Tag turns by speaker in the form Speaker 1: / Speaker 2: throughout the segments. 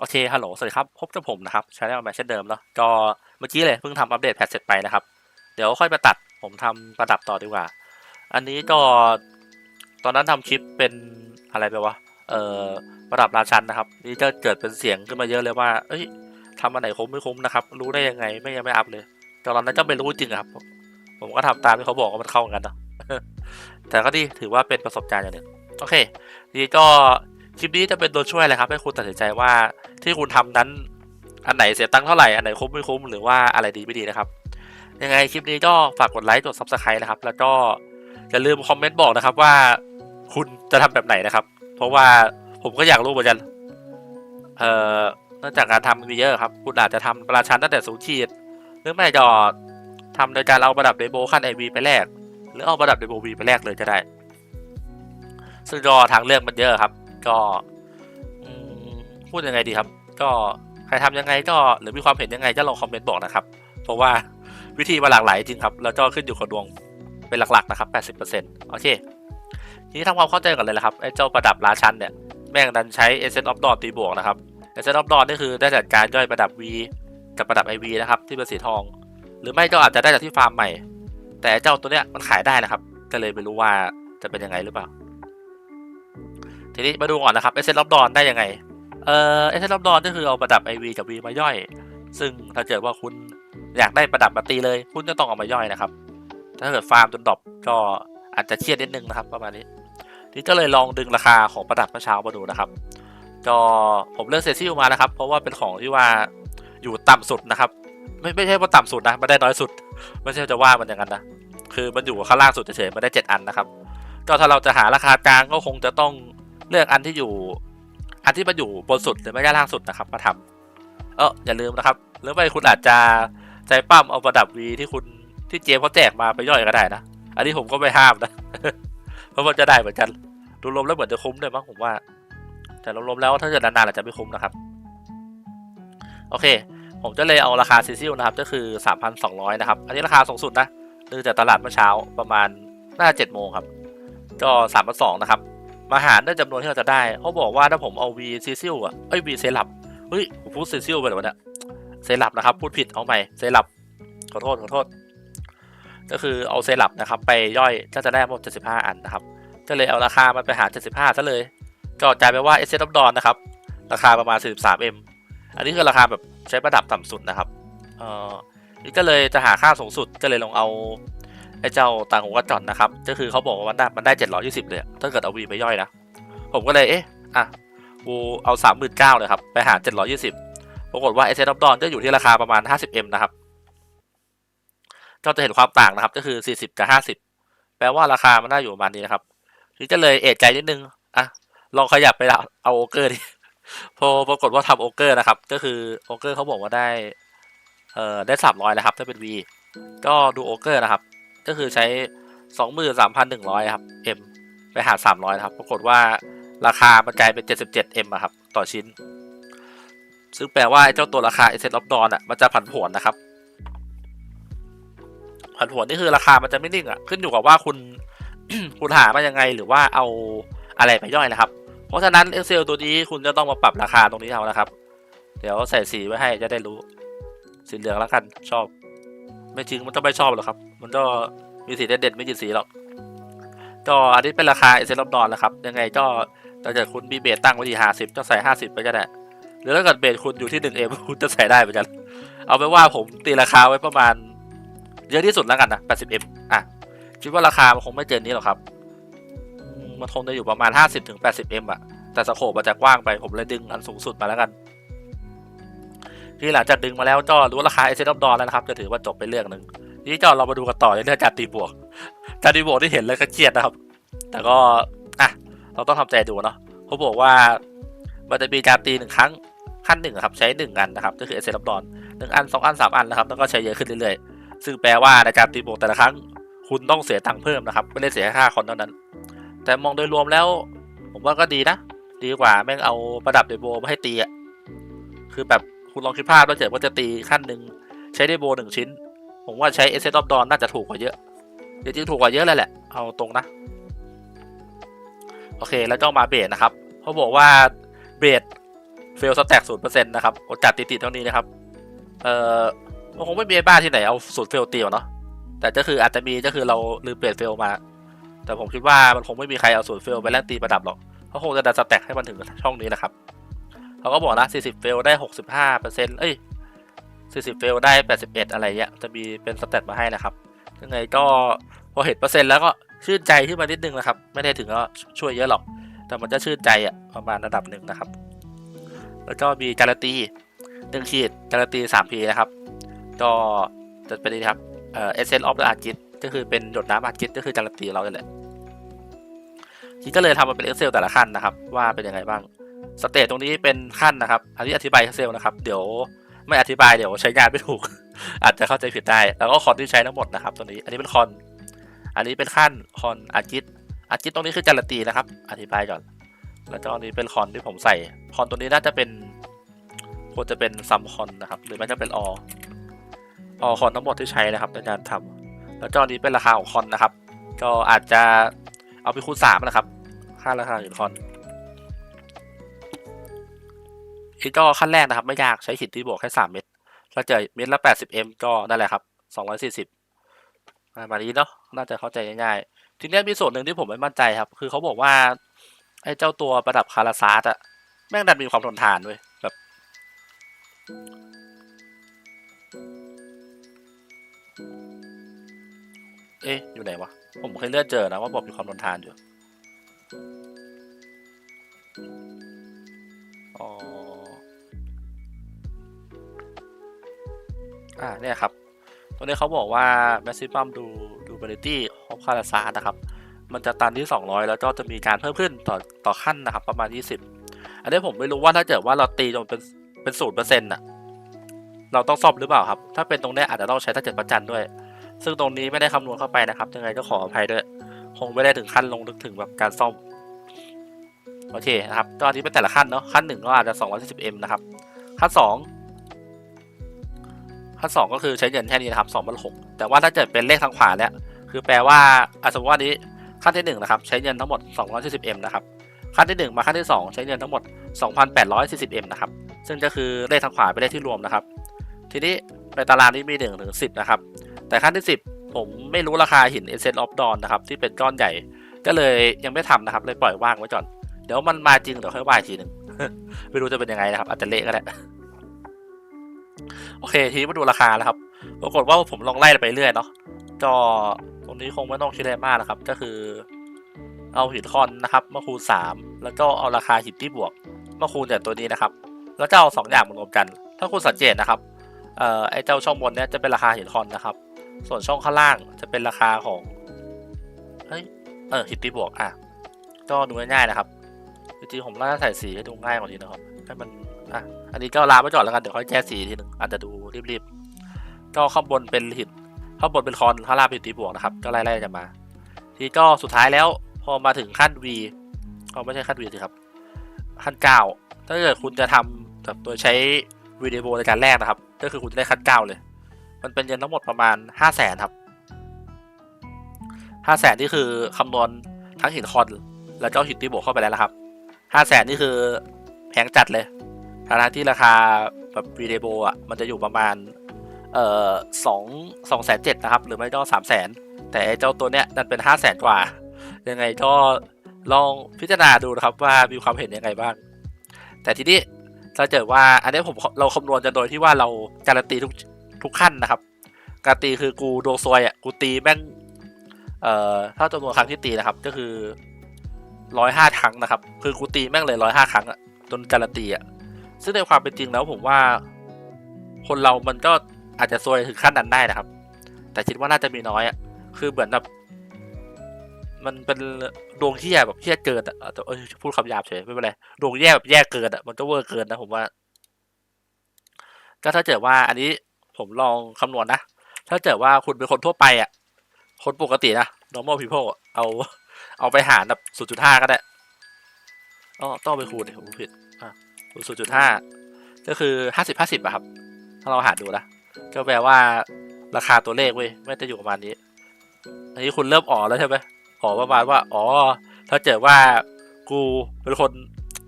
Speaker 1: โอเค ฮัลโหล สวัสดีครับ พบกับผมนะครับชาแนลมาเช่นเดิมเนาะ ก็เมื่อกี้เลยเพิ่งทำอัปเดตแพทเสร็จไปนะครับ เดี๋ยวค่อยมาตัด ผมทำประดับต่อดีกว่า อันนี้ก็ตอนนั้นทำคลิปเป็นอะไรไปวะ เอ่อ ประดับราชันนะครับ นี่จะเกิดเป็นเสียงขึ้นมาเยอะเลยว่า เอ้ยทำอันไหนคุ้มไม่คุ้มนะครับ รู้ได้ยังไง ไม่ยังไม่อัพเลยแต่ตอนนั้นก็ไม่รู้จริงครับ ผมก็ทำตามที่เขาบอกว่ามันเข้ากันเนาะ แต่ก็ดี ถือว่าเป็นประสบการณ์อย่างหนึ่ง โอเค นี่ก็ คลิปนี้จะเป็นตัวช่วยเลยครับให้คุณตัดสินใจว่าที่คุณทำนั้น อันไหนเสียตังค์เท่าไหร่ อันไหนคุ้มไม่คุ้มหรือว่าอะไรดีไม่ดีนะครับ ยังไงคลิปนี้ก็ฝากกดไลค์กด subscribe นะครับ แล้วก็อย่าลืมคอมเมนต์บอกนะครับว่าคุณจะทำแบบไหนนะครับ เพราะว่าผมก็อยากรู้เหมือนกัน เอ่อนอกจากการทำมีเยอะครับ คุณอาจจะทำประชันตั้งแต่สูงขีดหรือไม่ก็ทำโดยการเอาประดับเดโบขั้นไอวีไปแลกหรือเอาประดับเดโบวีไปแลกเลยก็ได้ซึ่งก็ทางเลือกมันเยอะครับ ก็พูดยังไงดีครับ ก็ใครทำยังไงก็หรือมีความเห็นยังไงก็ลองคอมเมนต์บอกนะครับ เพราะว่าวิธีมาหลากหลายจริงครับ แล้วก็ขึ้นอยู่กับดวงเป็นหลักๆนะครับ80%โอเค ทีนี้ทำความเข้าใจก่อนเลยนะครับไอ้เจ้าประดับราชันเนี่ย แม่งดันใช้ Essence of Dawn ตีบวกนะครับ Essence of Dawn นี่คือได้จากการย่อยประดับ V กับประดับ IV นะครับที่เป็นสีทอง หรือไม่ก็อาจจะได้จากที่ฟาร์มใหม่ แต่เจ้าตัวเนี้ยมันขายได้นะครับ ก็เลยไม่รู้ว่าจะเป็นยังไงหรือเปล่า ทีนี้มาดูก่อนนะครับ Essence of Dawn ได้ยังไง เอ่อ Essence of Dawn ก็คือเอาประดับ IV กับ V มาย่อย ซึ่งถ้าเกิดว่าคุณอยากได้ประดับมาตีเลย คุณก็ต้องเอามาย่อยนะครับ ถ้าเกิดฟาร์มจนดรอปก็อาจจะเครียดนิดนึงนะครับประมาณนี้ทีนี้ก็เลยลองดึงราคาของประดับเมื่อเช้ามาดูนะครับก็ผมเลือกเซซิลมานะครับ เพราะว่าเป็นของที่ว่าอยู่ต่ำสุดนะครับ ไม่ไม่ใช่ว่าต่ำสุดนะมันได้น้อยสุด ไม่ใช่จะว่ามันอย่างนั้นนะคือมันอยู่ข้างล่างสุดเฉยๆมันได้เจ็ดอันนะครับ ก็ถ้าเราจะหาราคากลางก็คงจะต้อง เลือกอันที่อยู่ อันที่มันอยู่บนสุดหรือไม่ก็ล่างสุดนะครับ มาทำเอออย่าลืมนะครับ หรือไม่คุณอาจจะใจปั้มเอาประดับวีที่คุณที่เจมเขาแจกมาไปย่อยก็ได้นะ อันนี้ผมก็ไม่ห้ามนะ เพราะมันจะได้เหมือนกันดูรวมแล้วเหมือนจะคุ้มเลยมั้งผมว่า แต่รวมๆแล้วถ้าเกิดนานๆอาจจะไม่คุ้มนะครับ โอเค ผมจะเลยเอาราคาซีซิลนะครับ ก็คือ 3,200 นะครับ อันนี้ราคาสูงสุดนะดูจากตลาดเมื่อเช้าประมาณน่าเจ็ดโมงครับ ก็3,200นะครับ มาหารด้วยจำนวนที่เราจะได้เขาบอกว่าถ้าผมเอา V ซีซิลอะเอ้ย V เซรับเฮ้ยผมพูดซีซิลไปเลยวเนี่ยเซรับนะครับ พูดผิดเอาใหม่เซรับขอโทษขอโทษ ก็คือเอาเซรับนะครับ ไปย่อยก็จะได้หมด 75 อันนะครับ ก็เลยเอาราคามันไปหาร 75ซะเลยก็กลายเป็นว่า S อ of Dawn นนะครับ ราคาประมาณ 43M อันนี้คือราคาแบบใช้ประดับต่ำสุดนะครับเอ่อนี่ก็เลยจะหาค่าสูงสุดก็เลยลองเอา ไอ้เจ้าต่างหูกระจอนนะครับ ก็คือเขาบอกว่ามันได้มันได้ 720เลยถ้าเกิดเอาวีไปย่อยนะ ผมก็เลยเอ๊ะอะกูเอา 39,000เลยครับ ไปหาร 720 ปรากฏว่า S อ of Dawn จะอยู่ที่ราคาประมาณ 50M นะครับก็จะเห็นความต่างนะครับ ก็คือ 40 กับ 50 แปลว่าราคามันน่าอยู่ประมาณนี้นะครับทีนี้ก็เลยเอะใจนิดนึงอะลองขยับไปเอาโอเกอร์ดิพอปรากฏว่าทำโอเกอร์นะครับ ก็คือโอเกอร์เขาบอกว่าได้เอ่อได้สามร้อยนะครับถ้าเป็น V ก็ดูโอเกอร์นะครับ ก็คือใช้สองหมื่นสามพันหนึ่งร้อยครับ M ไปหาสามร้อยครับ ปรากฏว่าราคามันกลายเป็นเจ็ดสิบเจ็ด M อะครับ ต่อชิ้น ซึ่งแปลว่าไอ้เจ้าตัวราคา e s s e n c e of Dawn อะมันจะผันผวนนะครับ ผันผวนนี่คือราคามันจะไม่นิ่งอะ ขึ้นอยู่กับว่าคุณคุณหามายังไงหรือว่าเอาอะไรไปย่อยนะครับ เพราะฉะนั้น Excel ตัวนี้คุณจะต้องมาปรับราคาตรงนี้เอานะครับ เดี๋ยวใส่สีไว้ให้จะได้รู้ สีเหลืองแล้วกันชอบ ไม่จริงมันก็ไม่ชอบหรอกครับ มันก็มีสีเด็ดๆไม่กี่สีหรอกก็อันนี้เป็นราคา Excel ดอนนะครับ ยังไงก็ถ้าเกิดคุณมีเบสตั้งไว้ที่ห้าสิบก็ใส่ห้าสิบไปก็ได้หรือถ้าเกิดเบสคุณอยู่ที่หนึ่งเอ็มคุณจะใส่ได้เหมือนกัน เอาไปนว่าผมตีราคาไว้ประมาณ เยอะที่สุดแล้วกันนะ80 m อะคิดว่าราคามันคงไม่เกินนี้หรอกครับมันคงจะอยู่ประมาณ50ถึง80 m อะแต่สโคปมันจะกว้างไปผมเลยดึงอันสูงสุดมาแล้วกันที่หลังจากดึงมาแล้วก็รู้ราคาเอเซนดอนแล้วนะครับ จะถือว่าจบไปเรื่องหนึ่ง นี้ก็เรามาดูกันต่อในเรื่องการตีบวก การตีบวกที่เห็นเลยก็เครียดนะครับ แต่ก็อะเราต้องทำใจดูเนาะเขาบอกว่ามันจะมีการตีหนึ่งครั้งขั้นหนึ่งครับใช้หนึ่งอันนะครับก็คือเอเซนดอนหนึ่งอันสองอันสามอันนะครับแล้วก็ใช้เยอะขึ้นเรื่อยๆ ซึ่งแปลว่าในการตีบวกแต่ละครั้ง คุณต้องเสียตังค์เพิ่มนะครับไม่ได้เสียแค่ค่าคอนเท่านั้น แต่มองโดยรวมแล้ว ผมว่าก็ดีนะ ดีกว่าแม่งเอาประดับเดโบมาให้ตีอะคือแบบคุณลองคิดภาพแล้วเกิดว่าจะตีขั้นหนึ่งใช้เดโบหนึ่งชิ้น ผมว่าใช้เอเซนอฟดอนน่าจะถูกกว่าเยอะจริงๆถูกกว่าเยอะเลยแหละ เอาตรงนะ โอเค แล้วก็มาเบสนะครับเขาบอกว่าเบสเฟลสแต็กศูนย์เปอร์เซ็นต์นะครับกดจัดติดๆเท่านี้นะครับ เอ่อมันคงไม่มีไอ้บ้าที่ไหนเอาศูนย์เฟลตีหรอกเนาะ แต่ก็คืออาจจะมีก็คือเราลืมเปลี่ยนเฟลมา แต่ผมคิดว่ามันคงไม่มีใครเอาศูนย์เฟลไปแล่นตีประดับหรอกเขาคงจะดันสแต็กให้มันถึงช่องนี้นะครับ เขาก็บอกนะ40เฟลได้65เปอร์เซ็นต์เอ้ย 40 เฟลได้ 81 อะไรเงี้ยจะมีเป็นสแตทมาให้นะครับ ยังไงก็พอเห็นเปอร์เซ็นต์แล้วก็ชื่นใจขึ้นมานิดนึงนะครับ ไม่ได้ถึงก็ช่วยเยอะหรอก แต่มันจะชื่นใจอะประมาณระดับหนึ่งนะครับ แล้วก็มีการันตีหนึ่งขีดการันตีสามพีนะครับ ก็จะเป็นนี่ครับเอ่อเอเซนออฟเดอะอาร์จิตก็คือเป็นหยดน้ำอาร์จิตก็คือการันตีเราเนี่ยแหละทีก็เลยทำมาเป็น Excel แต่ละขั้นนะครับ ว่าเป็นยังไงบ้างสเตจตรงนี้เป็นขั้นนะครับ อันนี้อธิบาย Excel นะครับ เดี๋ยว ไม่อธิบายเดี๋ยวใช้งานไม่ถูก อาจจะเข้าใจผิดได้ แล้วก็คอนที่ใช้ทั้งหมดนะครับตัวนี้ อันนี้เป็นคอน อันนี้เป็นขั้นคอนอาร์จิตอาร์จิตตรงนี้คือการันตีนะครับ อธิบายก่อน แล้วก็อันนี้เป็นคอนที่ผมใส่ คอนตัวนี้น่าจะเป็นควรจะเป็นซัมคอนนะครับ หรือไม่จะเป็นอออคอนทั้งหมดที่ใช้นะครับในการทำแล้วก็อันนี้เป็นราคาของคอนนะครับ ก็อาจจะเอาไปคูณสามนะครับ ค่าราคาหินคอน อีกก็ขั้นแรกนะครับ ไม่ยากใช้หินที่บวกแค่สามเม็ดถ้าเจอเม็ดละแปดสิบเอ็มก็นั่นแหละครับสองร้อยสี่สิบประมาณนี้เนาะน่าจะเข้าใจง่ายๆทีนี้มีส่วนหนึ่งที่ผมไม่มั่นใจครับ คือเขาบอกว่า ไอ้เจ้าตัวประดับคาราซาร์ตอะแม่งดันมีความทนทานเว้ยแบบเอ๊ะอยู่ไหนวะ ผมเคยเลื่อนเจอนะว่าบอกมีความทนทานอยู่ อ๋อ อ่าเนี่ยครับ ตัวนี้เขาบอกว่า maximum do durability of c a r a s a นะครับ มันจะตันที่ 200 แล้วก็จะมีการเพิ่มขึ้นต่อต่อขั้นนะครับ ประมาณ 20 อันนี้ผมไม่รู้ว่าถ้าเกิดว่าเราตีจนเป็นเป็นศูนย์เปอร์เซ็นต์ะเราต้องซ่อมหรือเปล่าครับ ถ้าเป็นตรงนี้อาจจะต้องใช้ถ้าเกิดประจันด้วย ซึ่งตรงนี้ไม่ได้คำนวณเข้าไปนะครับ ยังไงก็ขออภัยด้วย คงไม่ได้ถึงขั้นลงลึกถึงแบบการซ่อม โอเคนะครับ ก็อันนี้เป็นแต่ละขั้นเนาะ ขั้นหนึ่งก็อาจจะ 240m นะครับ ขั้นสอ ขั้นสองก็คือใช้เงินแค่นี้นะครับ2 6 0แต่ว่าถ้าเกิดเป็นเลขทางขวาเนี่ยคือแปลว่าอะสมมติว่านี้ขั้นที่1นะครับใช้เงินทั้งหมด 240m นะครับขั้นที่1มาขั้นที่2ใช้เงินทั้งหมด 2,840m นะครับซึ่งก็คือเลขทางขวาเป็นเลขที่รวมนะครับ ทีนี้ในตารางนี้มี1ถึง10นะครับแต่ขั้นที่ 10 ผมไม่รู้ราคาหิน Essence of Dawn นะครับที่เป็นก้อนใหญ่ก็เลยยังไม่ทำนะครับเลยปล่อยว่างไว้ก่อนเดี๋ยวมันมาจริงเดี๋ยวค่อยว่าอีกทีหนึ่งไม่รู้จะเป็นยังไงนะครับอาจจะเละก็ได้ โอเค ทีนี้มาดูราคานะครับ ปรากฏว่าผมลองไล่ไปเรื่อยเนาะจอตรงนี้คงไม่ต้องคิดอะไรมากนะครับ ก็คือ เอาหินคอนนะครับมาคูณสามแล้วก็เอาราคาหินที่บวก มาคูณจากตัวนี้นะครับ แล้วจะเอาสองอย่างมารวมกัน ถ้าคุณสังเกตนะครับเอ่อไอเจ้าช่องบนเนี้ยจะเป็นราคาหินคอนนะครับ ส่วนช่องข้างล่างจะเป็นราคาของเฮ้ยเออหินที่บวกอะก็ดูง่ายๆนะครับจริงๆผมน่าจะใส่สีให้ดูง่ายกว่านี้นะครับให้มันอะ อันนี้ก็ลาไว้ก่อนแล้วกันเดี๋ยวค่อยแก้สีทีหนึ่งอาจจะดูรีบๆก็ข้างบนเป็นหินข้างบนเป็นคอนข้างล่างเป็นตีบวกนะครับ ก็ไล่ๆกันมา ทีก็สุดท้ายแล้ว พอมาถึงขั้น V ก็ไม่ใช่ขั้น V สิครับ ขั้น9ถ้าเกิดคุณจะทำแบบโดยใช้วีดีโอในการแรกนะครับ ก็คือคุณจะได้ขั้น9เลย มันเป็นเงินทั้งหมดประมาณ5 0 0แสนครับ5 0 0แสนนี่คือคำนวณทั้งหินคอน แล้วก็หินตีบวกเข้าไปแล้วนะครับ5 0 0แสนนี่คือแพงจัดเลย ทั้งที่ราคาแบบวีดีโออะมันจะอยู่ประมาณเอ่อสองสองแสนเจ็ดนะครับ หรือไม่ก็สามแสนแต่เจ้าตัวเนี้ยนั่นเป็นห้าแสนกว่า ยังไงก็ลองพิจารณาดูนะครับว่ามีความเห็นยังไงบ้าง แต่ทีนี้ถ้าเกิดว่าอันนี้ผมเราคำนวณกันโดยที่ว่าเราการันตีทุกทุกขั้นนะครับ การนตีคือกูดวงซวยอะกูตีแม่งเอ่อถ้าจำนวนครั้งที่ตีนะครับ ก็คือร้อยห้าครั้งนะครับ คือกูตีแม่งเลยร้อยห้าครั้งอะจนการันตีอะ ซึ่งในความเป็นจริงแล้วผมว่า คนเรามันก็อาจจะซวยถึงขั้นนั้นได้นะครับ แต่คิดว่าน่าจะมีน้อยอะคือเหมือนแบบมันเป็นดวงเฮี้ยแบบเฮี้ยเกินอะแต่เอ้ยพูดคำหยาบเฉยไม่เป็นไรดวงแย่แบบแย่เกินอะมันก็เวอร์เกินนะผมว่า ก็ถ้าเกิดว่า อันนี้ผมลองคำนวณนะถ้าเกิดว่าคุณเป็นคนทั่วไปอะ คนปกตินะ normal people เอา เอาไปหารแบบศูนย์จุดห้าก็ได้อ๋อต้องไปคูณดิผมผิด อะศูนย์จุดห้าก็คือห้าสิบห้าสิบอะครับ ถ้าเราหาดูนะก็แปลว่าราคาตัวเลขเว้ยไม่จะอยู่ประมาณนี้ อันนี้คุณเริ่มอ๋อแล้วใช่ไหมอ๋อประมาณว่าอ๋อถ้าเกิดว่ากูเป็นคน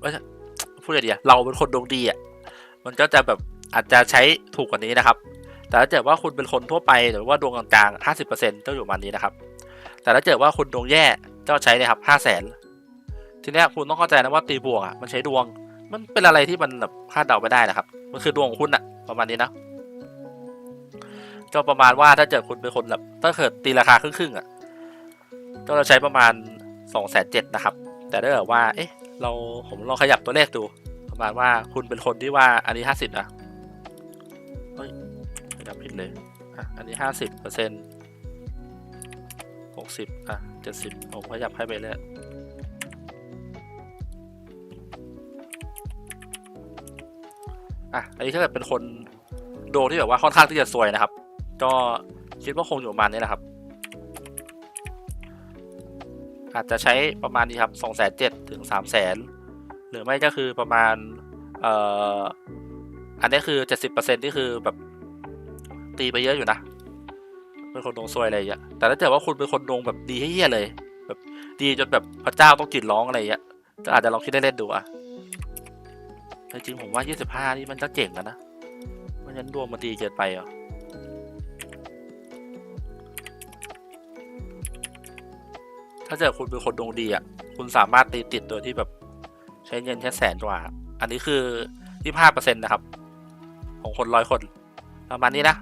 Speaker 1: ไม่ใช่พูดอย่างเดียเราเป็นคนดวงดีอะมันก็จะแบบอาจจะใช้ถูกกว่านี้นะครับ แต่ถ้าเกิดว่าคุณเป็นคนทั่วไปหรือว่าดวงกลางๆห้าสิบเปอร์เซ็นต์ก็อยู่ประมาณนี้นะครับ แต่ถ้าเกิดว่าคุณดวงแย่ก็ใช้เลยครับห้าแสนทีเนี้ยคุณต้องเข้าใจนะว่าตีบวกอะมันใช้ดวง มันเป็นอะไรที่มันแบบคาดเดาไม่ได้นะครับ มันคือดวงของคุณอะประมาณนี้นะก็ประมาณว่าถ้าเกิดคุณเป็นคนแบบถ้าเกิดตีราคาครึ่งๆอะก็จะใช้ประมาณสองแสนเจ็ดนะครับ แต่ถ้าเกิดว่า เอ๊ะ เราผมลองขยับตัวเลขดู ประมาณว่าคุณเป็นคนที่ว่าอันนี้ห้าสิบนะเฮ้ยขยับผิดเลยอะอันนี้ห้าสิบเปอร์เซ็นต์หกสิบอะเจ็ดสิบผมขยับให้ไปเลย อะอันนี้ถ้าเกิดเป็นคนโดที่แบบว่าค่อนข้างที่จะซวยนะครับ ก็คิดว่าคงอยู่ประมาณนี้แหละครับ อาจจะใช้ประมาณนี้ครับสองแสนเจ็ดถึงสามแสนหรือไม่ก็คือประมาณเอ่ออันนี้คือเจ็ดสิบเปอร์เซ็นที่คือแบบตีไปเยอะอยู่นะเป็นคนดวงซวยอะไรอย่างเงี้ยแต่ถ้าเกิดว่าคุณเป็นคนดวงแบบดีเหี้ยเลย แบบดีจนแบบพระเจ้าต้องกรีดร้องอะไรอย่างเงี้ยก็อาจจะลองคิดได้เล่นดูอะ แต่จริงผมว่ายี่สิบห้านี่มันก็เจ๋งแล้วนะเพราะฉะนั้นดวงมันดีเกินไปอะถ้าเกิดคุณเป็นคนดวงดีอะ คุณสามารถตีติดโดยที่แบบใช้เงินแค่แสนกว่า อันนี้คือยี่ห้าเปอร์เซ็นต์นะครับ ของคนร้อยคน ประมาณนี้นะ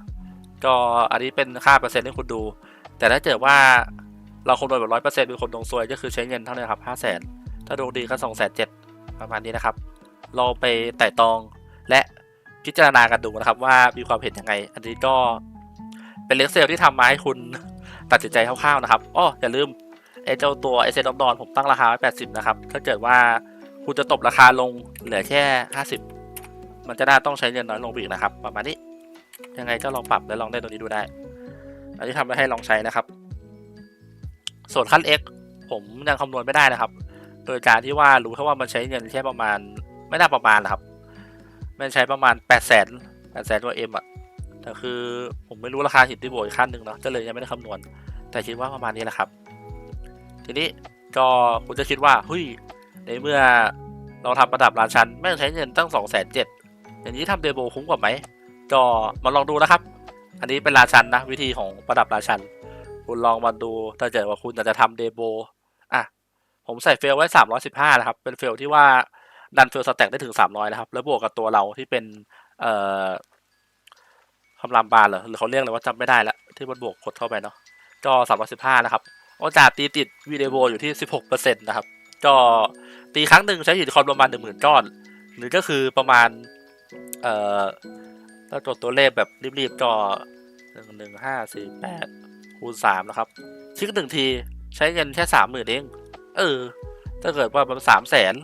Speaker 1: ก็อันนี้เป็นค่าเปอร์เซ็นต์ที่คุณดู แต่ถ้าเกิดว่าเราคำนวณแบบร้อยเปอร์เซ็นต์เป็นคนดวงซวยก็คือใช้เงินเท่านี้ครับห้าแสนถ้าดวงดีก็สองแสนเจ็ดประมาณนี้นะครับ เราไปไต่ตองและพิจารณากันดูนะครับว่ามีความเห็นยังไง อันนี้ก็เป็นเลขเซลที่ทำมาให้คุณตัดสินใจคร่าวๆนะครับอ้ออย่าลืมไอเจ้าตัว s อ d ดอมดอนผมตั้งราคาไว้80นะครับ ถ้าเกิดว่าคุณจะตบราคาลงเหลือแค่50มันจะน่าต้องใช้เงินน้อยลงอีกนะครับ ประมาณนี้ ยังไงก็ลองปรับและลองได้ตัวนี้ดูได้ อันนี้ทำไว้ให้ลองใช้นะครับ ส่วนขั้น X ผมยังคำนวณไม่ได้นะครับ โดยการที่ว่ารู้แค่ว่ามันใช้เงินแค่ประมาณ ไม่น่าประมาณนะครับ มันใช้ประมาณ8 0 0 0 0 0 8 0 0 0 0ตัวเอ็มอะแต่คือผมไม่รู้ราคาหินที่โบวกอีกขั้นหนึ่งเนาะก็เลยยังไม่ได้คำนวณ แต่คิดว่าประมาณนี้แหละครับ ทีนี้ก็คุณจะคิดว่าเฮ้ยในเมื่อเราทำประดับราชันแม่งใช้เงินตั้งสองแสนเจ็ดอย่างนี้ทำเดโบคุ้มกว่าไหมก็มาลองดูนะครับ อันนี้เป็นราชันนะ วิธีของประดับราชัน คุณลองมาดูถ้าเกิดว่าคุณอยากจะทำเดโบอะผมใส่เฟลไว้สามร้อยสิบห้านะครับ เป็นเฟลที่ว่า ดันเฟลสแต็กได้ถึงสามร้อยนะครับ แล้วบวกกับตัวเราที่เป็น เอ่อคำรามบาลเหรอหรือเขาเรียกอะไรว่าจำไม่ได้ละที่มันบวกกดเข้าไปเนาะก็สามร้อยสิบห้านะครับโอกาสตีติดวีดีโออยู่ที่16%นต์นะครับก็ตีครั้งหนึ่งใช้อยู่คอมประมาณ10,000ก้อน หรือก็คือประมาณ เอ่อถ้าจดตัวเลขแบบรีบๆก็หนึ่งหนึ่งห้าสี่แปดคูณสามนะครับคลิกหนึ่งทีใช้เงินแค่สามหมื่นเอง เออ ถ้าเกิดว่ามันสามแสน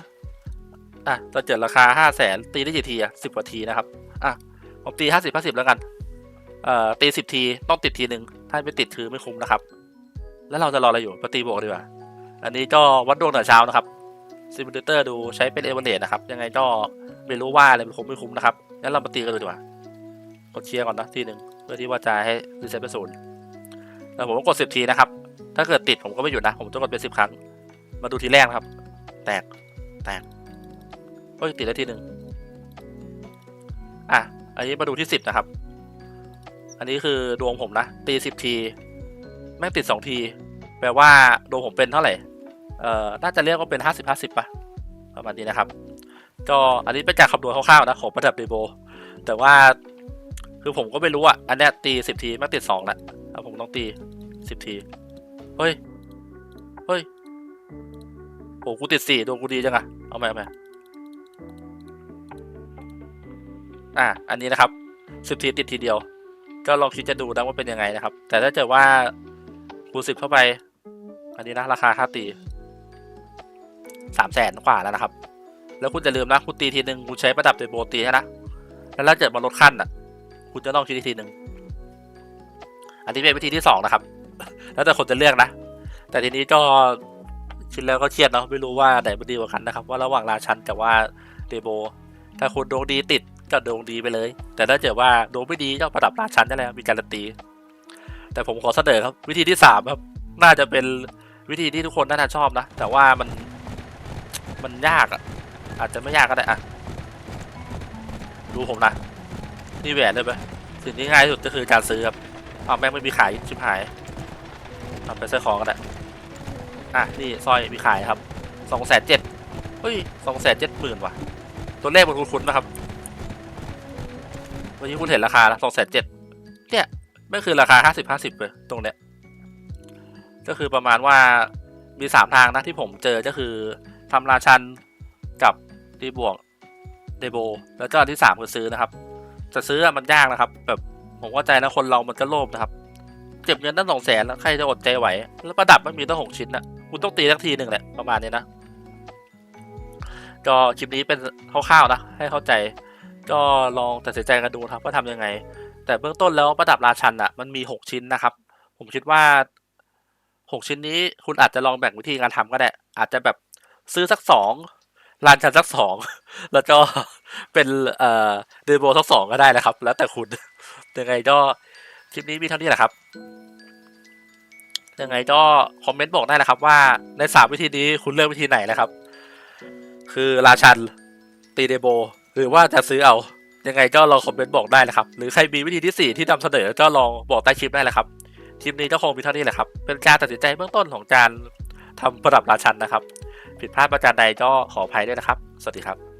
Speaker 1: อะถ้าเกิดราคาห้าแสนตีได้กี่ทีอะสิบกว่าทีนะครับ อะผมตีห้าสิบห้าสิบแล้วกัน เอ่อตีสิบทีต้องติดทีหนึ่งถ้าไม่ติดคือไม่คุ้มนะครับ แล้วเราจะรออะไรอยู่ปตีบวกดีกว่า อันนี้ก็วัดดวงแต่เช้านะครับซิมูเลเตอร์ดูใช้เป็นเอเวอเรนะครับ ยังไงก็ไม่รู้ว่าอะไรมันคุ้มไม่คุ้มนะครับงั้นเรามาตีกันดูดีกว่ากดเชียร์ก่อนนะทีหนึ่งเพื่อที่ว่าจะให้รีเซ็ตเป็นศูนย์แล้วผมก็กดสิบทีนะครับ ถ้าเกิดติดผมก็ไม่หยุดนะ ผมจะกดเป็นสิบครั้ง มาดูทีแรกนะครับ แตก แตก ก็ติดได้ทีหนึ่งอะ อันนี้มาดูที่สิบนะครับ อันนี้คือดวงผมนะ ตีสิบที แม่งติดสองที แปลว่าโดนผมเป็นเท่าไหร่ เอ่อ น่าจะเรียกว่าเป็นห้าสิบห้าสิบป่ะ ประมาณนี้นะครับ ก็อันนี้เป็นการคำนวณคร่าวๆนะของประดับเดโบ แต่ว่า คือผมก็ไม่รู้อะ อันเนี้ยตีสิบทีแม่งติดสองละแล้วผมต้องตีสิบที เฮ้ย เฮ้ยโหกูติดสี่ดวงกูดีจังอะเอาไหมเอาไหม อะอันนี้นะครับสิบทีติดทีเดียว ก็ลองคิดจะดูนะว่าเป็นยังไงนะครับ แต่ถ้าเกิดว่าคูณสิบเข้าไป อันนี้นะราคาค่าตีสามแสนกว่าแล้วนะครับ แล้วคุณจะลืมนะคุณตีทีหนึ่งคุณใช้ประดับโดยโบตีใช่นะแล้วถ้าเกิดมาลดขั้นอะ คุณจะต้องคิดอีทีหนึ่งอันนี้เป็นวิธีที่สองนะครับ แล้วแต่คนจะเลือกนะ แต่ทีนี้ก็คิดแล้วก็เครียดเนาะไม่รู้ว่าไหนมันดีกว่ากันนะครับ ว่าระหว่างราชันกับว่าเดโบถ้าคุณดวงดีติด ก็ดวงดีไปเลย แต่ถ้าเกิดว่าดวงไม่ดีก็ประดับราชันได้แล้วมีการันตี แต่ผมขอเสนอครับ วิธีที่สามครับ น่าจะเป็นวิธีที่ทุกคนน่าจะชอบนะ แต่ว่ามันมันยากอะอาจจะไม่ยากก็ได้อะดูผมนะ นี่แหวนเลยไหมสิ่งที่ง่ายที่สุดก็คือการซื้อครับเอาแม่งไม่มีขายชิบหายทำเป็นสร้อยคอก็ได้อะนี่สร้อยมีขายครับสองแสนเจ็ดเฮ้ยสองแสนเจ็ดหมื่นว่ะ ตัวเลขมันคุ้นๆนะครับ วันนี้คุณเห็นราคาแล้วสองแสนเจ็ดเนี่ยไม่คือราคาห้าสิบห้าสิบเลยตรงเนี้ยก็คือประมาณว่ามีสามทางนะที่ผมเจอก็คือทำราชันกับดีบวกเดโบแล้วก็อันที่สามคือซื้อนะครับ จะซื้อมันยากนะครับ แบบผมว่าใจนะคนเรามันก็โลภนะครับเก็บเงินตั้งสองแสนแล้วใครจะอดใจไหว แล้วประดับไม่มีตั้งหกชิ้นนะคุณต้องตีสักทีหนึ่งแหละประมาณนี้นะ ก็คลิปนี้เป็นคร่าวๆนะ ให้เข้าใจ ก็ลองตัดสินใจกันดูครับว่าทำยังไง แต่เบื้องต้นแล้วประดับราชันอะมันมีหกชิ้นนะครับ ผมคิดว่าหกชิ้นนี้คุณอาจจะลองแบ่งวิธีการทำก็ได้ อาจจะแบบซื้อสักสองรานชันสักสองแล้วก็เป็นเอ่อเดโบสักสองก็ได้นะครับ แล้วแต่คุณยังไงก็คลิปนี้มีเท่านี้แหละครับยังไงก็คอมเมนต์บอกได้นะครับ ว่าในสามวิธีนี้คุณเลือกวิธีไหนนะครับ คือราชันตีเดโบ หรือว่าจะซื้อเอา ยังไงก็ลองคอมเมนต์บอกได้นะครับ หรือใครมีวิธีที่สี่ที่นำเสนอก็ลองบอกใต้คลิปได้เลยครับคลิปนี้ก็คงมีเท่านี้แหละครับ เป็นการตัดสินใจเบื้องต้นของการทำประดับราชันนะครับ ผิดพลาดประการใดก็ขออภัยด้วยนะครับ สวัสดีครับ